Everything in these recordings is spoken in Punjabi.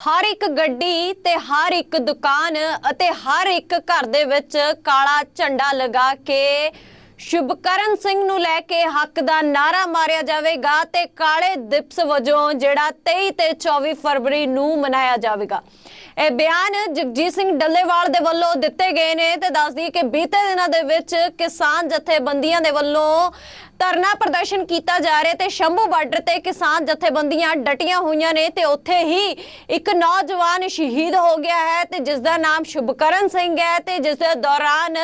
ਹਰ ਇੱਕ ਗੱਡੀ ਤੇ ਹਰ ਇੱਕ ਦੁਕਾਨ ਅਤੇ ਹਰ ਇੱਕ ਘਰ ਦੇ ਵਿੱਚ ਕਾਲਾ ਝੰਡਾ ਲਗਾ ਕੇ ਸ਼ੁਭਕਰਨ ਸਿੰਘ ਨੂੰ ਲੈ ਕੇ ਹੱਕ ਦਾ ਨਾਰਾ ਮਾਰਿਆ ਜਾਵੇਗਾ ਤੇ ਕਾਲੇ ਦਿਵਸ ਵਜੋਂ ਜਿਹੜਾ 23 ਤੇ 24 ਫਰਵਰੀ ਨੂੰ ਮਨਾਇਆ ਜਾਵੇਗਾ। ਇਹ ਬਿਆਨ ਜਗਜੀਤ ਸਿੰਘ ਡੱਲੇਵਾਲ ਦੇ ਵੱਲੋਂ ਦਿੱਤੇ ਗਏ ਨੇ ਤੇ ਦੱਸਦੀ ਕਿ ਬੀਤੇ ਦਿਨਾਂ ਦੇ ਵਿੱਚ ਕਿਸਾਨ ਜਥੇਬੰਦੀਆਂ ਦੇ ਵੱਲੋਂ ਧਰਨਾ ਪ੍ਰਦਰਸ਼ਨ ਕੀਤਾ ਜਾ ਰਿਹਾ ਤੇ ਸ਼ੰਭੂ ਬਾਰਡਰ ਤੇ ਕਿਸਾਨ ਜਥੇਬੰਦੀਆਂ ਡਟੀਆਂ ਹੋਈਆਂ ਨੇ ਤੇ ਉੱਥੇ ਹੀ ਇੱਕ ਨੌਜਵਾਨ ਸ਼ਹੀਦ ਹੋ ਗਿਆ ਹੈ ਤੇ ਜਿਸ ਦਾ ਨਾਮ ਸ਼ੁਭਕਰਨ ਸਿੰਘ ਹੈ ਤੇ ਜਿਸ ਦੇ ਦੌਰਾਨ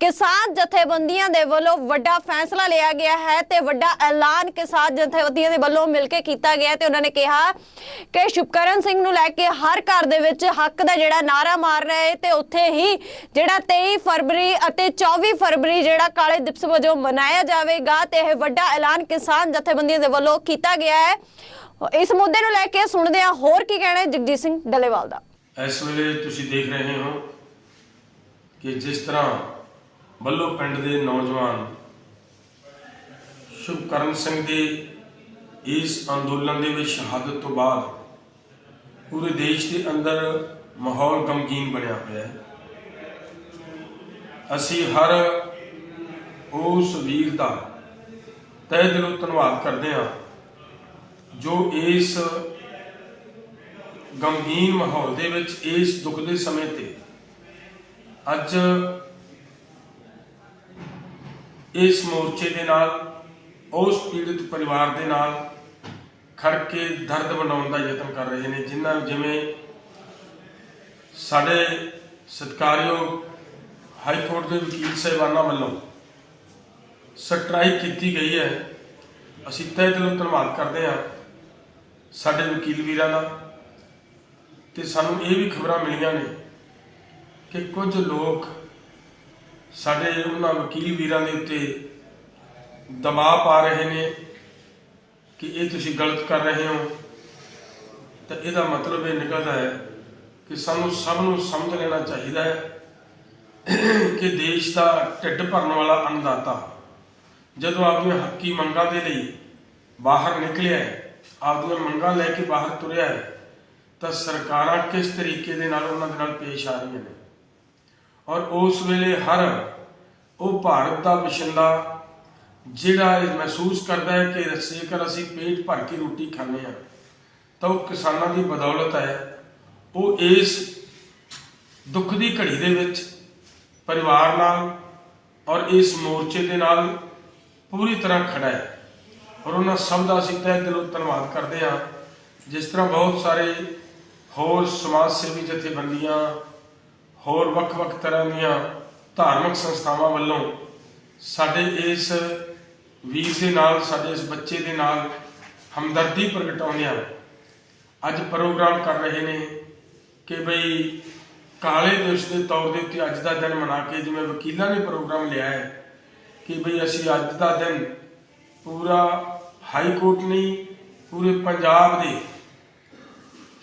ਕਿਸਾਨ ਜਥੇਬੰਦੀਆਂ ਦੇ ਵੱਲੋਂ ਵੱਡਾ ਫੈਸਲਾ ਲਿਆ ਗਿਆ ਹੈ ਤੇ ਵੱਡਾ ਐਲਾਨ ਕਿਸਾਨ ਜਥੇਬੰਦੀਆਂ ਦੇ ਵੱਲੋਂ ਮਿਲ ਕੇ ਕੀਤਾ ਗਿਆ ਤੇ ਉਹਨਾਂ ਨੇ ਕਿਹਾ ਕਿ ਸ਼ੁਭਕਰਨ ਸਿੰਘ ਨੂੰ ਲੈ ਕੇ ਹਰ ਘਰ ਦੇ ਵਿੱਚ ਹੱਕ ਦਾ ਜਿਹੜਾ ਨਾਰਾ ਮਾਰ ਰਿਹਾ ਹੈ ਤੇ ਉੱਥੇ ਹੀ ਜਿਹੜਾ 23 ਫਰਵਰੀ ਅਤੇ 24 ਫਰਵਰੀ ਜਿਹੜਾ ਕਾਲੇ ਦਿਵਸ ਵਜੋਂ ਮਨਾਇਆ ਜਾਵੇਗਾ ਤੇ ਇਹ ਵੱਡਾ ਐਲਾਨ ਕਿਸਾਨ ਜਥੇਬੰਦੀਆਂ ਦੇ ਵੱਲੋਂ ਕੀਤਾ ਗਿਆ ਹੈ। ਇਸ ਮੁੱਦੇ ਨੂੰ ਲੈ ਕੇ ਸੁਣਦੇ ਹਾਂ ਹੋਰ ਕੀ ਕਹਿਣਾ ਹੈ ਜਗਜੀਤ ਸਿੰਘ ਡੱਲੇਵਾਲ ਦਾ? ਇਸ ਵੇਲੇ ਤੁਸੀਂ ਦੇਖ ਰਹੇ ਹੋ ਕਿ ਜਿਸ ਤਰ੍ਹਾਂ ਬੱਲੋ ਪਿੰਡ ਦੇ ਨੌਜਵਾਨ ਸ਼ੁਭਕਰਨ ਸਿੰਘ ਦੀ ਇਸ ਅੰਦੋਲਨ ਦੇ ਵਿੱਚ ਸ਼ਹਾਦਤ ਤੋਂ ਬਾਅਦ ਪੂਰੇ ਦੇਸ਼ ਦੇ ਅੰਦਰ ਮਾਹੌਲ ਗਮਗੀਨ ਬਣਿਆ ਹੋਇਆ ਹੈ। ਅਸੀਂ ਹਰ ਉਸ ਵੀਰ ਦਾ ਤਹਿ ਦਿਲੋਂ ਧੰਨਵਾਦ ਕਰਦੇ ਹਾਂ ਜੋ ਇਸ ਗਮਗੀਨ ਮਾਹੌਲ ਦੇ ਵਿੱਚ ਇਸ ਦੁੱਖ ਦੇ ਸਮੇਂ ਤੇ ਅੱਜ ਇਸ ਮੋਰਚੇ ਦੇ ਨਾਲ, ਉਸ ਪੀੜਿਤ ਪਰਿਵਾਰ ਦੇ ਨਾਲ ਖੜ ਕੇ ਦਰਦ ਬਣਾਉਣ ਦਾ ਯਤਨ ਕਰ ਰਹੇ ਨੇ, ਜਿਨ੍ਹਾਂ ਜਿਵੇਂ ਸਾਡੇ ਸਤਿਕਾਰਯੋਗ ਹਾਈ ਕੋਰਟ ਦੇ ਵਕੀਲ ਸਾਹਿਬਾਨਾਂ ਵੱਲੋਂ ਸਟ੍ਰਾਈਕ ਕੀਤੀ ਗਈ ਹੈ। ਅਸੀਂ ਤਹਿ ਦਿਲੋਂ ਧੰਨਵਾਦ ਕਰਦੇ ਹਾਂ ਸਾਡੇ ਵਕੀਲ ਵੀਰਾਂ ਦਾ ਤੇ ਸਾਨੂੰ ਇਹ ਵੀ ਖਬਰਾਂ ਮਿਲੀਆਂ ਨੇ ਕਿ ਕੁਝ ਲੋਕ ਸਾਡੇ ਉਹਨਾਂ ਵਕੀਲ ਵੀਰਾਂ ਦੇ ਉੱਤੇ ਦਬਾਅ ਪਾ ਰਹੇ ਨੇ। ਕਿ ਇਹ ਤੁਸੀਂ ਗਲਤ ਕਰ ਰਹੇ ਹੋ। ਤਾਂ ਇਹਦਾ ਮਤਲਬ ਇਹ ਨਿਕਲਦਾ ਹੈ ਕਿ ਸਾਨੂੰ ਸਭ ਨੂੰ ਸਮਝ ਲੈਣਾ ਚਾਹੀਦਾ ਹੈ ਕਿ ਦੇਸ਼ ਦਾ ਢਿੱਡ ਭਰਨ ਵਾਲਾ ਅੰਨਦਾਤਾ, ਜਦੋਂ ਆਪਣੀਆਂ ਹੱਕੀ ਮੰਗਾਂ ਦੇ ਲਈ ਬਾਹਰ ਨਿਕਲਿਆ ਹੈ ਆਪਣੀਆਂ ਮੰਗਾਂ ਲੈ ਕੇ ਬਾਹਰ ਤੁਰਿਆ ਹੈ, ਤਾਂ ਸਰਕਾਰਾਂ ਕਿਸ ਤਰੀਕੇ ਦੇ ਨਾਲ ਉਹਨਾਂ ਦੇ ਨਾਲ ਪੇਸ਼ ਆ ਰਹੀਆਂ ਨੇ? ਔਰ ਉਸ ਵੇਲੇ ਹਰ ਉਹ ਭਾਰਤ ਦਾ ਵਸਿੰਦਾ ਜਿਹੜਾ ਇਹ ਮਹਿਸੂਸ ਕਰਦਾ ਹੈ ਕਿ ਜੇਕਰ ਅਸੀਂ ਪੇਟ ਭਰ ਕੇ ਰੋਟੀ ਖਾਂਦੇ ਹਾਂ, ਤਾਂ ਉਹ ਕਿਸਾਨਾਂ ਦੀ ਬਦੌਲਤ ਹੈ। ਉਹ ਇਸ ਦੁੱਖ ਦੀ ਘੜੀ ਦੇ ਵਿੱਚ ਪਰਿਵਾਰ ਨਾਲ ਔਰ ਇਸ ਮੋਰਚੇ ਦੇ ਨਾਲ ਪੂਰੀ ਤਰ੍ਹਾਂ ਖੜਾ ਹੈ। ਔਰ ਉਹਨਾਂ ਸਭ ਦਾ ਅਸੀਂ ਤਹਿ ਦਿਲੋਂ ਧੰਨਵਾਦ ਕਰਦੇ ਹਾਂ। ਜਿਸ ਤਰ੍ਹਾਂ ਬਹੁਤ ਸਾਰੇ ਹੋਰ ਸਮਾਜ ਸੇਵੀ ਜਥੇਬੰਦੀਆਂ, ਹੋਰ ਵੱਖ-ਵੱਖ ਤਰ੍ਹਾਂ ਦੀਆਂ ਧਾਰਮਿਕ ਸੰਸਥਾਵਾਂ ਵੱਲੋਂ ਸਾਡੇ ਇਸ ਵੀਰ ਦੇ ਨਾਲ, ਸਾਡੇ ਇਸ ਬੱਚੇ ਦੇ ਨਾਲ ਹਮਦਰਦੀ ਪ੍ਰਗਟਾਉਂਦਿਆਂ ਅੱਜ ਪ੍ਰੋਗਰਾਮ ਕਰ ਰਹੇ ਨੇ ਕਿ ਬਈ ਕਾਲੇ ਦਿਵਸ ਦੇ ਤੌਰ ਦੇ ਉੱਤੇ ਅੱਜ ਦਾ ਦਿਨ ਮਨਾ ਕੇ ਜਿਵੇਂ ਵਕੀਲਾਂ ਨੇ ਪ੍ਰੋਗਰਾਮ ਲਿਆ ਹੈ ਕਿ ਬਈ ਅਸੀਂ ਅੱਜ ਦਾ ਦਿਨ ਪੂਰਾ ਹਾਈ ਕੋਰਟ ਨਹੀਂ, ਪੂਰੇ ਪੰਜਾਬ ਦੇ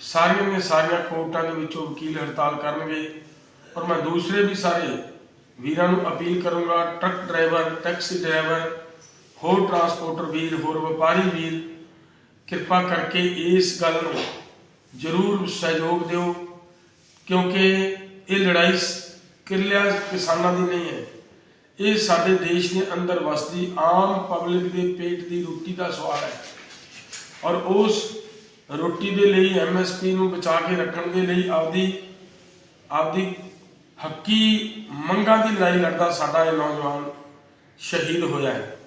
ਸਾਰੀਆਂ ਦੀਆਂ ਸਾਰੀਆਂ ਕੋਰਟਾਂ ਦੇ ਵਿੱਚੋਂ ਵਕੀਲ ਹੜਤਾਲ ਕਰਨਗੇ ਔਰ ਮੈਂ ਦੂਸਰੇ ਵੀ ਸਾਰੇ ਵੀਰਾਂ ਨੂੰ ਅਪੀਲ ਕਰੂੰਗਾ, ਟਰੱਕ ਡਰਾਈਵਰ, ਟੈਕਸੀ ਡਰਾਈਵਰ ਹੋਰ ਟਰਾਂਸਪੋਰਟਰ ਵੀਰ, ਹੋਰ ਵਪਾਰੀ ਵੀਰ, ਕਿਰਪਾ ਕਰਕੇ ਇਸ ਗੱਲ ਨੂੰ ਜ਼ਰੂਰ ਸਹਿਯੋਗ ਦਿਓ, ਕਿਉਂਕਿ ਇਹ ਲੜਾਈ ਕਿਰਲਿਆ ਕਿਸਾਨਾਂ ਦੀ ਨਹੀਂ ਹੈ। ਇਹ ਸਾਡੇ ਦੇਸ਼ ਦੇ ਅੰਦਰ ਵਸਦੀ ਆਮ ਪਬਲਿਕ ਦੇ ਪੇਟ ਦੀ ਰੋਟੀ ਦਾ ਸਵਾਲ ਹੈ। ਔਰ ਉਸ ਰੋਟੀ ਦੇ ਲਈ ਐਮਐਸਪੀ ਨੂੰ ਬਚਾ ਕੇ ਰੱਖਣ ਦੇ ਲਈ ਆਪਦੀ ਆਪਦੀ ਹੱਕੀ ਮੰਗਾਂ ਦੀ ਲੜਾਈ ਲੜਦਾ ਸਾਡਾ ਇਹ ਨੌਜਵਾਨ ਸ਼ਹੀਦ ਹੋਇਆ ਹੈ।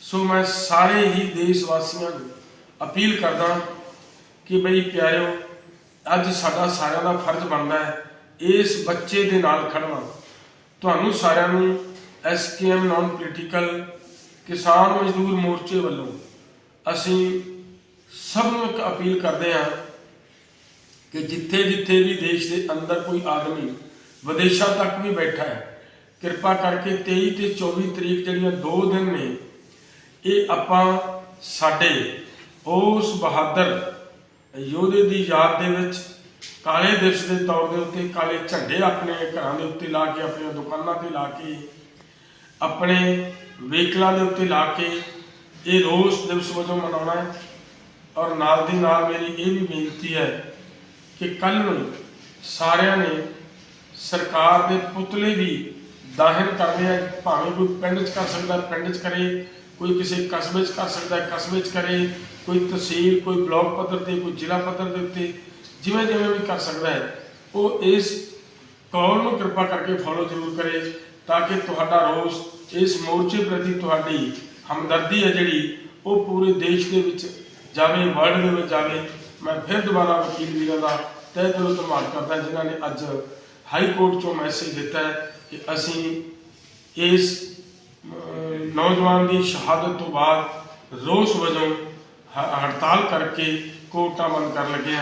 ਸੋ ਮੈਂ ਸਾਰੇ ਹੀ ਦੇਸ਼ ਵਾਸੀਆਂ ਨੂੰ ਅਪੀਲ ਕਰਦਾ ਕਿ ਬਈ ਪਿਆਰਿਓ, ਅੱਜ ਸਾਡਾ ਸਾਰਿਆਂ ਦਾ ਫਰਜ਼ ਬਣਦਾ ਹੈ ਇਸ ਬੱਚੇ ਦੇ ਨਾਲ ਖੜਨਾ। ਤੁਹਾਨੂੰ ਸਾਰਿਆਂ ਨੂੰ ਐਸਕੇਐਮ ਨਾਨ ਪੋਲੀਟੀਕਲ ਕਿਸਾਨ ਮਜ਼ਦੂਰ ਮੋਰਚੇ ਵੱਲੋਂ ਅਸੀਂ ਸਭ ਨੂੰ ਇੱਕ ਅਪੀਲ ਕਰਦੇ ਹਾਂ ਕਿ ਜਿੱਥੇ ਜਿੱਥੇ ਵੀ ਦੇਸ਼ ਦੇ ਅੰਦਰ ਕੋਈ ਆਦਮੀ ਵਿਦੇਸ਼ਾਂ ਤੱਕ ਵੀ ਬੈਠਾ ਹੈ, ਕਿਰਪਾ ਕਰਕੇ 23 ਤੇ 24 ਤਰੀਕ ਜਿਹੜੀਆਂ ਦੋ ਦਿਨ ਨੇ ਇਹ ਆਪਾਂ ਸਾਡੇ ਉਸ ਬਹਾਦਰ ਯੋਧੇ ਦੀ ਯਾਦ ਦੇ ਵਿੱਚ ਕਾਲੇ ਦਿਵਸ ਦੇ ਤੌਰ ਦੇ ਉੱਤੇ ਕਾਲੇ ਝੰਡੇ ਆਪਣੇ ਘਰਾਂ ਦੇ ਉੱਤੇ ਲਾ ਕੇ, ਆਪਣੀਆਂ ਦੁਕਾਨਾਂ ਤੇ ਲਾ ਕੇ, ਆਪਣੇ ਵਹੀਕਲਾਂ ਦੇ ਉੱਤੇ ਲਾ ਕੇ ਇਹ ਰੋਸ ਦਿਵਸ ਵਜੋਂ ਮਨਾਉਣਾ ਹੈ। ਔਰ ਨਾਲ ਦੀ ਨਾਲ ਮੇਰੀ ਇਹ ਵੀ ਬੇਨਤੀ ਹੈ ਕਿ ਕੱਲ ਨੂੰ ਸਾਰਿਆਂ ਨੇ ਸਰਕਾਰ ਦੇ ਪੁਤਲੇ ਵੀ ਦਾਹਿਰ ਕਰਨੇ ਆ, ਭਾਵੇਂ ਕੋਈ ਪਿੰਡ 'ਚ ਕਰ ਸਕਦਾ, ਪਿੰਡ 'ਚ ਕਰੇ ਕੋਈ ਕਿਸੇ ਕਸਬੇ 'ਚ ਕਰ ਸਕਦਾ, ਕਸਬੇ 'ਚ ਕਰੇ, ਕੋਈ ਤਹਿਸੀਲ, ਕੋਈ ਬਲਾਕ ਪੱਧਰ ਤੇ, ਕੋਈ ਜ਼ਿਲ੍ਹਾ ਪੱਧਰ ਦੇ ਉੱਤੇ, ਜਿਵੇਂ ਜਿਵੇਂ ਵੀ ਕਰ ਸਕਦਾ ਹੈ, ਉਹ ਇਸ ਕੌਲ ਨੂੰ ਕਿਰਪਾ ਕਰਕੇ ਫੋਲੋ ਜ਼ਰੂਰ ਕਰੇ ਤਾਂ ਕਿ ਤੁਹਾਡਾ ਰੋਸ ਇਸ ਮੋਰਚੇ ਪ੍ਰਤੀ ਤੁਹਾਡੀ ਹਮਦਰਦੀ ਹੈ ਜਿਹੜੀ, ਉਹ ਪੂਰੇ ਦੇਸ਼ ਦੇ ਵਿੱਚ ਜਾਵੇ ਵਰਲਡ ਦੇ ਵਿੱਚ ਜਾਵੇ। ਮੈਂ ਫਿਰ ਦੁਬਾਰਾ ਵਕੀਲ ਵੀਰਾਂ ਦਾ ਤਹਿ ਦਿਲੋਂ ਧੰਨਵਾਦ ਕਰਦਾ, ਜਿਨ੍ਹਾਂ ਨੇ ਅੱਜ ਹਾਈ ਕੋਰਟ ਚੋਂ ਮੈਸੇਜ ਦਿੱਤਾ ਹੈ ਕਿ ਅਸੀਂ ਇਸ ਨੌਜਵਾਨ ਦੀ ਸ਼ਹਾਦਤ ਤੋਂ ਬਾਅਦ ਰੋਸ ਵਜੋਂ ਹ- ਹੜਤਾਲ ਕਰਕੇ ਕੋਰਟਾਂ ਬੰਦ ਕਰਨ ਲੱਗੇ